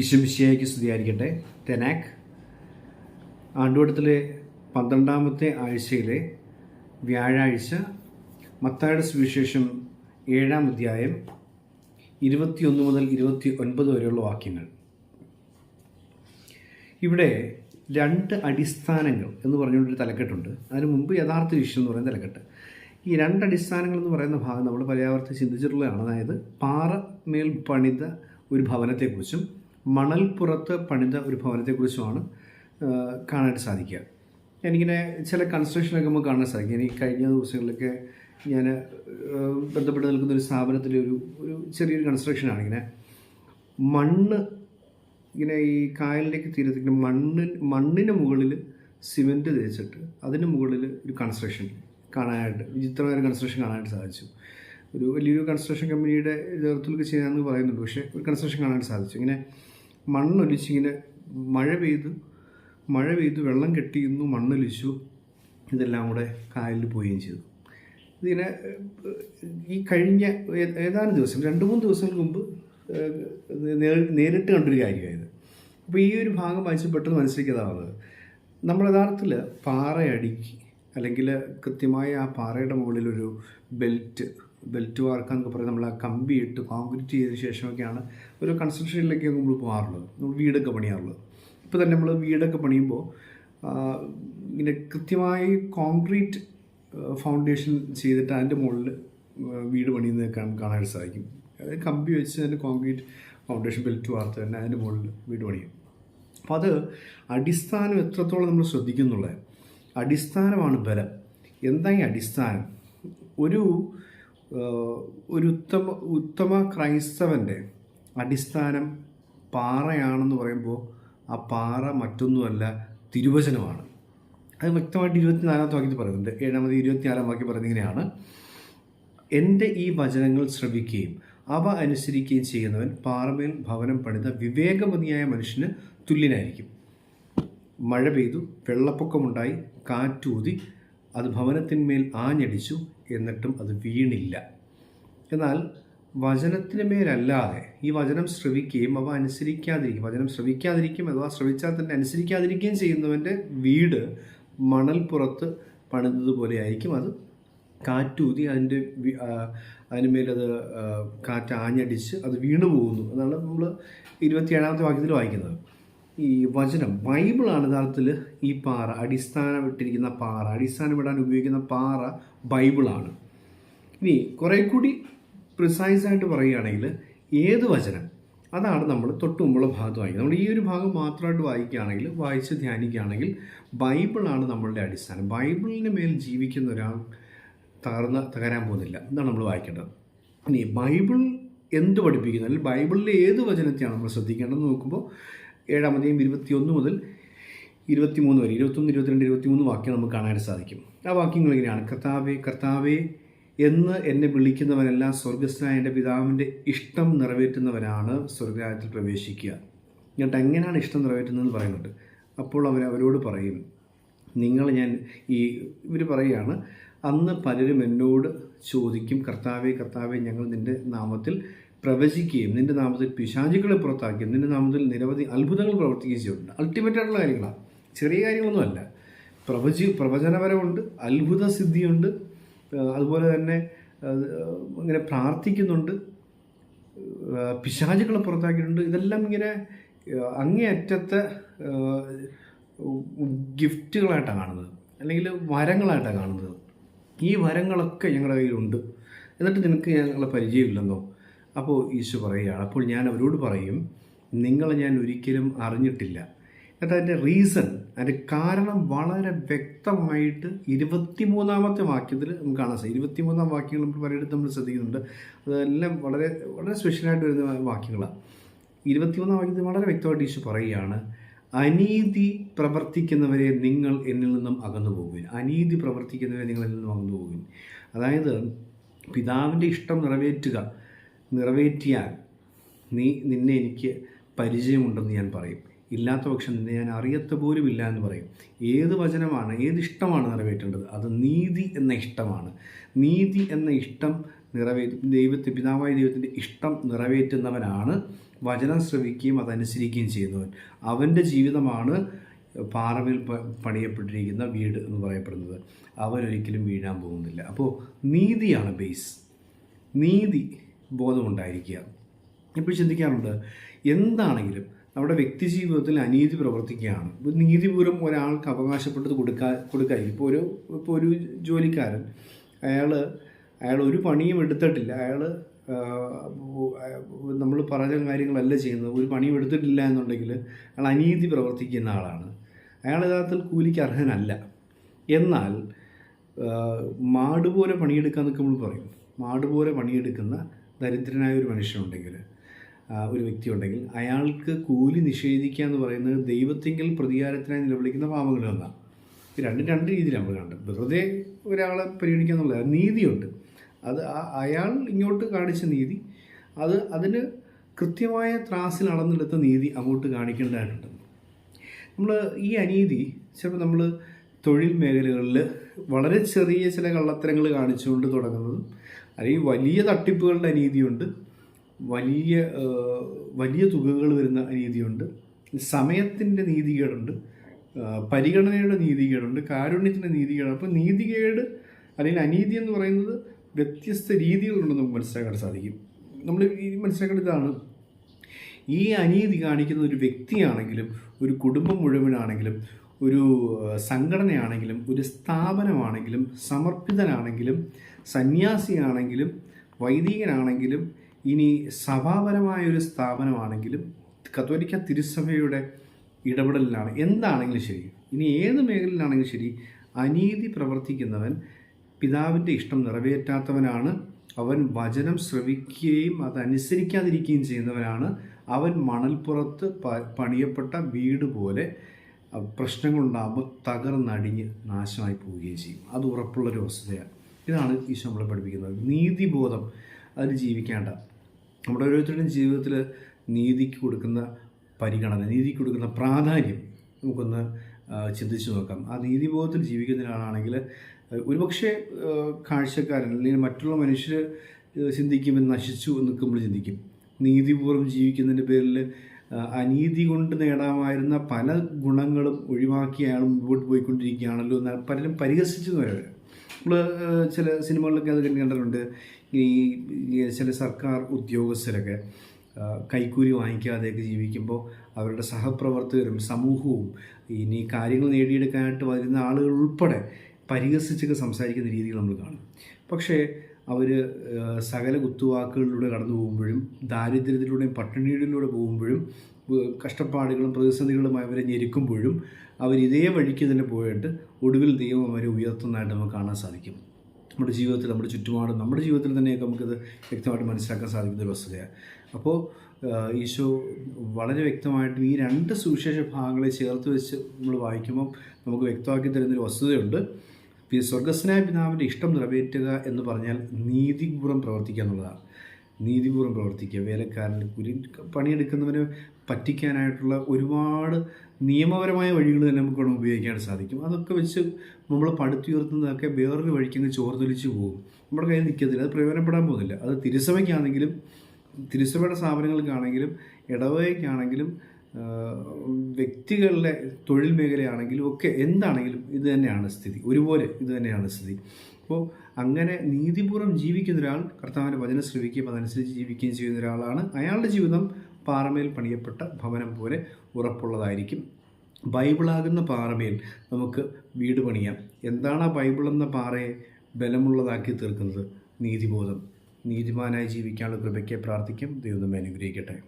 ഈശ്വമിശിയായിക്ക് സ്തുതിയായിരിക്കട്ടെ. തെനാക്ക് ആണ്ടുവട്ടത്തിലെ പന്ത്രണ്ടാമത്തെ ആഴ്ചയിലെ വ്യാഴാഴ്ച മത്തായുടെ സുവിശേഷം ഏഴാം അധ്യായം ഇരുപത്തിയൊന്ന് മുതൽ ഇരുപത്തി ഒൻപത് വരെയുള്ള വാക്യങ്ങൾ. ഇവിടെ രണ്ട് അടിസ്ഥാനങ്ങൾ എന്ന് പറഞ്ഞുകൊണ്ടൊരു തലക്കെട്ടുണ്ട്. അതിന് മുമ്പ് യഥാർത്ഥ വിഷയം എന്ന് പറയുന്ന തലക്കെട്ട്. ഈ രണ്ട് അടിസ്ഥാനങ്ങൾ എന്ന് പറയുന്ന ഭാഗം നമ്മൾ പര്യാവർത്തി ചിന്തിച്ചിട്ടുള്ളതാണ്. അതായത് പാറ മേൽ പണിത ഒരു ഭവനത്തെക്കുറിച്ചും മണൽപ്പുറത്ത് പണിത ഒരു ഭവനത്തെക്കുറിച്ചുമാണ് കാണാനായിട്ട് സാധിക്കുക. എനിക്കിങ്ങനെ ചില കൺസ്ട്രക്ഷനൊക്കെ നമുക്ക് കാണാൻ സാധിക്കും. എനിക്ക് കഴിഞ്ഞ ദിവസങ്ങളിലൊക്കെ ഞാൻ ബന്ധപ്പെട്ട് നിൽക്കുന്ന ഒരു സ്ഥാപനത്തിലെ ഒരു ഒരു ചെറിയൊരു കൺസ്ട്രക്ഷനാണ് ഇങ്ങനെ മണ്ണ് ഇങ്ങനെ ഈ കായലിലേക്ക് തീരത്തിങ്ങനെ മണ്ണിന് മണ്ണിന് മുകളിൽ സിമെന്റ് തേച്ചിട്ട് അതിന് മുകളിൽ ഒരു കൺസ്ട്രക്ഷൻ കാണാനായിട്ട് വിചിത്രമായ ഒരു കൺസ്ട്രക്ഷൻ കാണാനായിട്ട് സാധിച്ചു. ഒരു വലിയൊരു കൺസ്ട്രക്ഷൻ കമ്പനിയുടെ നേതൃത്വത്തിലൊക്കെ ചെയ്യാമെന്ന് പറയുന്നുണ്ട്. പക്ഷേ ഒരു കൺസ്ട്രക്ഷൻ കാണാനായിട്ട് സാധിച്ചു. ഇങ്ങനെ മണ്ണൊലിച്ച് ഇങ്ങനെ മഴ പെയ്തു. മഴ പെയ്തു വെള്ളം കെട്ടിയിരുന്നു മണ്ണൊലിച്ചു. ഇതെല്ലാം കൂടെ കായലിൽ പോവുകയും ചെയ്തു. ഇതിനെ ഈ കഴിഞ്ഞ ഏതാനും ദിവസം രണ്ട് മൂന്ന് ദിവസങ്ങൾക്ക് മുമ്പ് നേരിട്ട് കണ്ടൊരു കാര്യമായത്. അപ്പോൾ ഈ ഒരു ഭാഗം വായിച്ച് പെട്ടെന്ന് മനസ്സിലാക്കിയതാവുന്നത് നമ്മൾ യഥാർത്ഥത്തിൽ പാറയടിക്ക് അല്ലെങ്കിൽ കൃത്യമായ ആ പാറയുടെ മുകളിലൊരു ഒരു ബെൽറ്റ് ബെൽറ്റ് വാർക്കാന്നൊക്കെ പറയുന്നത് നമ്മൾ ആ കമ്പി ഇട്ട് കോൺക്രീറ്റ് ചെയ്തതിന് ശേഷമൊക്കെയാണ് ഒരു കൺസ്ട്രക്ഷനിലേക്ക് നമ്മൾ പോകാറുള്ളത്. നമ്മൾ വീടൊക്കെ പണിയാറുള്ളത്. ഇപ്പോൾ തന്നെ നമ്മൾ വീടൊക്കെ പണിയുമ്പോൾ ഇങ്ങനെ കൃത്യമായി കോൺക്രീറ്റ് ഫൗണ്ടേഷൻ ചെയ്തിട്ട് അതിന്റെ മുകളിൽ വീട് പണിയുന്നതൊക്കെ നമുക്ക് കാണാൻ സാധിക്കും. അതായത് കമ്പി വെച്ച് അതിന്റെ കോൺക്രീറ്റ് ഫൗണ്ടേഷൻ ബെൽറ്റ് വാർത്ത് തന്നെ അതിന്റെ മുകളിൽ വീട് പണിയും. അപ്പോൾ അത് അടിസ്ഥാനം എത്രത്തോളം നമ്മൾ ശ്രദ്ധിക്കുന്നുള്ളത്? അടിസ്ഥാനമാണ് ബലം. എന്താ ഈ അടിസ്ഥാനം? ഒരു ഒരു ഉത്തമ ഉത്തമ ക്രൈസ്തവന്റെ അടിസ്ഥാനം പാറയാണെന്ന് പറയുമ്പോൾ ആ പാറ മറ്റൊന്നുമല്ല തിരുവചനമാണ്. അത് വ്യക്തമായിട്ട് ഇരുപത്തിനാലാമത്തെ വാക്യത്തിൽ പറയുന്നുണ്ട്. ഏഴാമത് ഇരുപത്തിനാലാം വാക്യം പറയുന്നത് ഇങ്ങനെയാണ്. എന്റെ ഈ വചനങ്ങൾ ശ്രവിക്കുകയും അവ അനുസരിക്കുകയും ചെയ്യുന്നവൻ പാറമേൽ ഭവനം പണിത വിവേകമതിയായ മനുഷ്യന് തുല്യനായിരിക്കും. മഴ പെയ്തു വെള്ളപ്പൊക്കമുണ്ടായി കാറ്റൂതി അത് ഭവനത്തിന്മേൽ ആഞ്ഞടിച്ചു എന്നിട്ടും അത് വീണില്ല. എന്നാൽ വചനത്തിന് മേലല്ലാതെ ഈ വചനം ശ്രവിക്കുകയും അവ അനുസരിക്കാതിരിക്കും. വചനം ശ്രവിക്കാതിരിക്കും അഥവാ ശ്രവിച്ചാൽ തന്നെ അനുസരിക്കാതിരിക്കുകയും ചെയ്യുന്നവന്റെ വീട് മണൽപ്പുറത്ത് പണിതതുപോലെ ആയിരിക്കും അത് കാറ്റൂതി അതിന്റെ വി- ആ, അതിന് മേലത് കാറ്റ് ആഞ്ഞടിച്ച് അത് വീണു പോകുന്നു എന്നാണ് നമ്മൾ ഇരുപത്തിയേഴാമത്തെ വാക്യത്തിൽ വായിക്കുന്നത്. ഈ വചനം ബൈബിളാണ് യഥാർത്ഥത്തിൽ ഈ പാറ അടിസ്ഥാനമിട്ടിരിക്കുന്ന പാറ അടിസ്ഥാനമിടാൻ ഉപയോഗിക്കുന്ന പാറ ബൈബിളാണ്. ഇനി കുറെ കൂടി പ്രിസൈസ് ആയിട്ട് പറയുകയാണെങ്കിൽ ഏത് വചനം? അതാണ് നമ്മൾ തൊട്ട് മുമ്പുള്ള ഭാഗത്ത് വായിക്കുന്നത് നമ്മൾ ഈ ഒരു ഭാഗം മാത്രമായിട്ട് വായിക്കുകയാണെങ്കിൽ വായിച്ച് ധ്യാനിക്കുകയാണെങ്കിൽ ബൈബിളാണ് നമ്മളുടെ അടിസ്ഥാനം. ബൈബിളിന് മേൽ ജീവിക്കുന്ന ഒരാൾ തകർന്ന് തകരാൻ പോകുന്നില്ല. എന്നാണ് നമ്മൾ വായിക്കേണ്ടത്. ഇനി ബൈബിൾ എന്ത് പഠിപ്പിക്കുന്നു? അല്ലെങ്കിൽ ബൈബിളിലെ ഏത് വചനത്തെയാണ് നമ്മൾ ശ്രദ്ധിക്കേണ്ടതെന്ന് നോക്കുമ്പോൾ ഏഴാമതെയും ഇരുപത്തിയൊന്ന് മുതൽ ഇരുപത്തിമൂന്ന് വരെ. ഇരുപത്തൊന്ന് ഇരുപത്തിരണ്ട് ഇരുപത്തിമൂന്ന് വാക്യം നമുക്ക് കാണാൻ സാധിക്കും. ആ വാക്യങ്ങൾ ഇങ്ങനെയാണ്. കർത്താവേ കർത്താവേ എന്ന് എന്നെ വിളിക്കുന്നവനെല്ലാം സ്വർഗസ്ഥനായ എന്റെ പിതാവിന്റെ ഇഷ്ടം നിറവേറ്റുന്നവനാണ് സ്വർഗരാജ്യത്തിൽ പ്രവേശിക്കുക. എന്നിട്ട് എങ്ങനെയാണ് ഇഷ്ടം നിറവേറ്റുന്നതെന്ന് പറയുന്നുണ്ട്. അപ്പോൾ അവൻ അവരോട് പറയും നിങ്ങൾ ഞാൻ ഈ ഇവർ പറയുകയാണ് അന്ന് പലരും എന്നോട് ചോദിക്കും കർത്താവെ കർത്താവെ ഞങ്ങൾ നിന്റെ നാമത്തിൽ പ്രവചിക്കുകയും നിന്റെ നാമത്തിൽ പിശാചികളെ പുറത്താക്കുകയും നിന്റെ നാമത്തിൽ നിരവധി അത്ഭുതങ്ങൾ പ്രവർത്തിക്കുകയും ചെയ്തിട്ടുണ്ട് അൾട്ടിമേറ്റ് ആയിട്ടുള്ള കാര്യങ്ങളാണ്. ചെറിയ കാര്യങ്ങളൊന്നുമല്ല പ്രവചി പ്രവചനപരമുണ്ട് അത്ഭുത സിദ്ധിയുണ്ട് അതുപോലെ തന്നെ ഇങ്ങനെ പ്രാർത്ഥിക്കുന്നുണ്ട് പിശാചികളെ പുറത്താക്കിയിട്ടുണ്ട്. ഇതെല്ലാം ഇങ്ങനെ അങ്ങേയറ്റത്തെ ഗിഫ്റ്റുകളായിട്ടാണ് കാണുന്നത്. അല്ലെങ്കിൽ വരങ്ങളായിട്ടാണ് കാണുന്നത്. ഈ വരങ്ങളൊക്കെ ഞങ്ങളുടെ കയ്യിലുണ്ട്. എന്നിട്ട് നിനക്ക് ഞങ്ങളെ പരിചയമില്ലെന്നോ? അപ്പോൾ ഈശോ പറയുകയാണ് അപ്പോൾ ഞാൻ അവരോട് പറയും നിങ്ങളെ ഞാൻ ഒരിക്കലും അറിഞ്ഞിട്ടില്ല. എന്നിട്ട് അതിന്റെ റീസൺ അതിന്റെ കാരണം വളരെ വ്യക്തമായിട്ട് ഇരുപത്തിമൂന്നാമത്തെ വാക്യത്തിൽ നമുക്ക് കാണാൻ സാധിക്കും. ഇരുപത്തിമൂന്നാം വാക്യങ്ങൾ നമ്മൾ പലയിടത്തും നമ്മൾ ശ്രദ്ധിക്കുന്നുണ്ട്. അതെല്ലാം വളരെ വളരെ സ്പെഷ്യലായിട്ട് വരുന്ന വാക്യങ്ങളാണ്. ഇരുപത്തിമൂന്നാം വാക്യത്തിൽ വളരെ വ്യക്തമായിട്ട് ഈശോ പറയുകയാണ് അനീതി പ്രവർത്തിക്കുന്നവരെ നിങ്ങൾ എന്നിൽ നിന്നും അകന്നു പോകുവിൻ അനീതി പ്രവർത്തിക്കുന്നവരെ നിങ്ങൾ എന്നിൽ നിന്നും അകന്നു പോകുവിൻ അതായത് പിതാവിന്റെ ഇഷ്ടം നിറവേറ്റുക നിറവേറ്റിയാൽ നീ നിന്നെ എനിക്ക് പരിചയമുണ്ടെന്ന് ഞാൻ പറയും. ഇല്ലാത്ത പക്ഷം നിന്നെ ഞാൻ അറിയത്ത പോലും ഇല്ല എന്ന് പറയും. ഏത് വചനമാണ് ഏത് ഇഷ്ടമാണ് നിറവേറ്റേണ്ടത്? അത് നീതി എന്ന ഇഷ്ടമാണ്. നീതി എന്ന ഇഷ്ടം നിറവേറ്റി ദൈവത്തെ പിതാവായ ദൈവത്തിന്റെ ഇഷ്ടം നിറവേറ്റുന്നവനാണ്. വചനം ശ്രവിക്കുകയും അതനുസരിക്കുകയും ചെയ്യുന്നവൻ. അവന്റെ ജീവിതമാണ് പാറവിൽ പണിയപ്പെട്ടിരിക്കുന്ന വീട് എന്ന് പറയപ്പെടുന്നത്. അവനൊരിക്കലും വീഴാൻ പോകുന്നില്ല. അപ്പോൾ നീതിയാണ് ബേസ് നീതി ബോധമുണ്ടായിരിക്കുക. ഇപ്പോൾ ചിന്തിക്കാറുണ്ട് എന്താണെങ്കിലും നമ്മുടെ വ്യക്തി ജീവിതത്തിൽ അനീതി പ്രവർത്തിക്കുകയാണ്. നീതിപൂർവം ഒരാൾക്ക് അവകാശപ്പെട്ടത് കൊടുക്കാ കൊടുക്കാതിരിക്കും ഇപ്പോൾ ഒരു ഇപ്പോൾ ഒരു ജോലിക്കാരൻ അയാൾ അയാൾ ഒരു പണിയും എടുത്തിട്ടില്ല. അയാൾ നമ്മൾ പറഞ്ഞ കാര്യങ്ങളല്ല ചെയ്യുന്നത്. ഒരു പണിയും എടുത്തിട്ടില്ല എന്നുണ്ടെങ്കിൽ അയാൾ അനീതി പ്രവർത്തിക്കുന്ന ആളാണ്. അയാൾ യഥാർത്ഥത്തിൽ കൂലിക്ക് അർഹനല്ല. എന്നാൽ മാടുപോലെ പണിയെടുക്കുക എന്നൊക്കെ നമ്മൾ പറയും മാടുപോലെ പണിയെടുക്കുന്ന ദരിദ്രനായ ഒരു മനുഷ്യനുണ്ടെങ്കിൽ ഒരു വ്യക്തി ഉണ്ടെങ്കിൽ അയാൾക്ക് കൂലി നിഷേധിക്കുക എന്ന് പറയുന്നത് ദൈവത്തെങ്കിൽ പ്രതികാരത്തിനായി നിലവിളിക്കുന്ന പാപങ്ങളിൽ ഒന്നാണ്. രണ്ടും രണ്ട് രീതിയിലാണ് നമ്മൾ കണ്ടത്. വെറുതെ ഒരാളെ പരിഗണിക്കുക എന്നുള്ളത് നീതിയുണ്ട്. അത് അയാൾ ഇങ്ങോട്ട് കാണിച്ച നീതി അത് അതിന് കൃത്യമായ ത്രാസിൽ അളന്നെടുത്ത നീതി അങ്ങോട്ട് കാണിക്കേണ്ടതായിട്ടുണ്ട്. നമ്മൾ ഈ അനീതി ചിലപ്പോൾ നമ്മൾ തൊഴിൽ മേഖലകളിൽ വളരെ ചെറിയ ചില കള്ളത്തരങ്ങൾ കാണിച്ചുകൊണ്ട് തുടങ്ങുന്നതും അല്ലെങ്കിൽ വലിയ തട്ടിപ്പുകളുടെ അനീതിയുണ്ട് വലിയ വലിയ തുകകൾ വരുന്ന അനീതിയുണ്ട് സമയത്തിന്റെ നീതികേടുണ്ട്. പരിഗണനയുടെ നീതികേടുണ്ട്. കാരുണ്യത്തിന്റെ നീതികേട്. അപ്പോൾ നീതികേട് അല്ലെങ്കിൽ അനീതി എന്ന് പറയുന്നത് വ്യത്യസ്ത രീതികളുണ്ടെന്ന് നമുക്ക് മനസ്സിലാക്കാൻ സാധിക്കും. നമ്മൾ ഈ മനസ്സിലാക്കേണ്ട ഇതാണ്. ഈ അനീതി കാണിക്കുന്ന ഒരു വ്യക്തിയാണെങ്കിലും ഒരു കുടുംബം മുഴുവനാണെങ്കിലും ഒരു സംഘടനയാണെങ്കിലും ഒരു സ്ഥാപനമാണെങ്കിലും സമർപ്പിതനാണെങ്കിലും സന്യാസിയാണെങ്കിലും വൈദികനാണെങ്കിലും ഇനി സഭാപരമായ ഒരു സ്ഥാപനമാണെങ്കിലും കത്തോലിക്ക തിരുസഭയുടെ ഇടപെടലിലാണ്. എന്താണെങ്കിലും ശരി ഇനി ഏത് മേഖലയിലാണെങ്കിലും ശരി അനീതി പ്രവർത്തിക്കുന്നവൻ പിതാവിന്റെ ഇഷ്ടം നിറവേറ്റാത്തവനാണ് അവൻ വചനം ശ്രവിക്കുകയും അതനുസരിക്കാതിരിക്കുകയും ചെയ്യുന്നവനാണ് അവൻ മണൽപ്പുറത്ത് പണിയപ്പെട്ട വീട് പോലെ പ്രശ്നങ്ങളുണ്ടാകുമ്പോൾ തകർന്നടിഞ്ഞ് നാശമായി പോവുകയും ചെയ്യും. അത് ഉറപ്പുള്ളൊരു വസ്തുതയാണ് ഇതാണ് ഈശോ നമ്മളെ പഠിപ്പിക്കുന്നത്. നീതിബോധം അതിൽ ജീവിക്കേണ്ട. നമ്മുടെ ഓരോരുത്തരുടെയും ജീവിതത്തിൽ നീതിക്ക് കൊടുക്കുന്ന പരിഗണന നീതിക്ക് കൊടുക്കുന്ന പ്രാധാന്യം നമുക്കൊന്ന് ചിന്തിച്ചു നോക്കാം. ആ നീതിബോധത്തിൽ ജീവിക്കുന്ന ഒരാളാണെങ്കിൽ ഒരുപക്ഷെ കാഴ്ചക്കാരൻ അല്ലെങ്കിൽ മറ്റുള്ള മനുഷ്യർ ചിന്തിക്കുമെന്ന് നശിച്ചു എന്ന് നമ്മൾ ചിന്തിക്കും. നീതിപൂർവം ജീവിക്കുന്നതിന്റെ പേരിൽ അനീതി കൊണ്ട് നേടാമായിരുന്ന പല ഗുണങ്ങളും ഒഴിവാക്കി അയാൾ മുമ്പോട്ട് പോയിക്കൊണ്ടിരിക്കുകയാണല്ലോ എന്ന് പലരും പരിഹസിച്ചു വരെ നമ്മൾ ചില സിനിമകളിലൊക്കെ അത് കണ്ടിട്ടുണ്ട്. ഈ ചില സർക്കാർ ഉദ്യോഗസ്ഥരൊക്കെ കൈക്കൂലി വാങ്ങിക്കാതെയൊക്കെ ജീവിക്കുമ്പോൾ അവരുടെ സഹപ്രവർത്തകരും സമൂഹവും ഇനി കാര്യങ്ങൾ നേടിയെടുക്കാനായിട്ട് വരുന്ന ആളുകൾ ഉൾപ്പെടെ പരിഹസിച്ചൊക്കെ സംസാരിക്കുന്ന രീതികൾ നമ്മൾ കാണും. പക്ഷേ അവർ സകല കുത്തുവാക്കുകളിലൂടെ കടന്നു പോകുമ്പോഴും ദാരിദ്ര്യത്തിലൂടെയും പട്ടിണിയിലൂടെ പോകുമ്പോഴും കഷ്ടപ്പാടുകളും പ്രതിസന്ധികളുമായി അവരെ ഞെരുക്കുമ്പോഴും അവർ ഇതേ വഴിക്ക് തന്നെ പോയിട്ട് ഒടുവിൽ ദൈവം അവരെ ഉയർത്തുന്നതായിട്ട് നമുക്ക് കാണാൻ സാധിക്കും. നമ്മുടെ ജീവിതത്തിൽ നമ്മുടെ ചുറ്റുപാടും നമ്മുടെ ജീവിതത്തിൽ തന്നെയൊക്കെ നമുക്കത് വ്യക്തമായിട്ട് മനസ്സിലാക്കാൻ സാധിക്കുന്ന ഒരു വസ്തുതയാണ്. അപ്പോൾ ഈശോ വളരെ വ്യക്തമായിട്ടും ഈ രണ്ട് സുവിശേഷ ഭാഗങ്ങളെ ചേർത്ത് വെച്ച് നമ്മൾ വായിക്കുമ്പോൾ നമുക്ക് വ്യക്തമാക്കി തരുന്നൊരു വസ്തുതയുണ്ട്. പിന്നെ സ്വർഗസ്നായ പിതാവിന്റെ ഇഷ്ടം നിറവേറ്റുക എന്ന് പറഞ്ഞാൽ നീതിപൂർവം പ്രവർത്തിക്കുക എന്നുള്ളതാണ്. നീതിപൂർവം പ്രവർത്തിക്കുക. വേലക്കാരൻ കുലി പണിയെടുക്കുന്നവന് പറ്റിക്കാനായിട്ടുള്ള ഒരുപാട് നിയമപരമായ വഴികൾ തന്നെ നമുക്ക് ഉപയോഗിക്കാൻ സാധിക്കും. അതൊക്കെ വെച്ച് നമ്മൾ പടുത്തുയർത്തുന്നതൊക്കെ വേറൊരു വഴിക്കങ്ങ് ചോർന്നൊലിച്ച് പോകും. നമ്മുടെ കയ്യിൽ നിൽക്കത്തില്ല അത് പ്രയോജനപ്പെടാൻ പോകുന്നില്ല. അത് തിരുസഭയ്ക്കാണെങ്കിലും തിരുസഭയുടെ സ്ഥാപനങ്ങൾക്കാണെങ്കിലും ഇടവകയ്ക്കാണെങ്കിലും വ്യക്തികളുടെ തൊഴിൽ മേഖലയാണെങ്കിലും ഒക്കെ എന്താണെങ്കിലും ഇത് തന്നെയാണ് സ്ഥിതി. ഒരുപോലെ ഇത് തന്നെയാണ് സ്ഥിതി. അപ്പോൾ അങ്ങനെ നീതിപൂർവം ജീവിക്കുന്ന ഒരാൾ കർത്താവിന്റെ വചനം ശ്രവിക്കുകയും അതനുസരിച്ച് ജീവിക്കുകയും ചെയ്യുന്ന ഒരാളാണ് അയാളുടെ ജീവിതം പാറമേൽ പണിയപ്പെട്ട ഭവനം പോലെ ഉറപ്പുള്ളതായിരിക്കും. ബൈബിളാകുന്ന പാറമേൽ നമുക്ക് വീട് പണിയാം. എന്താണ് ആ ബൈബിൾ എന്ന പാറയെ ബലമുള്ളതാക്കി തീർക്കുന്നത്? നീതിബോധം. നീതിമാനായി ജീവിക്കാനുള്ള കൃപയ്ക്ക് പ്രാർത്ഥിക്കും. ദൈവം അനുഗ്രഹിക്കട്ടെ.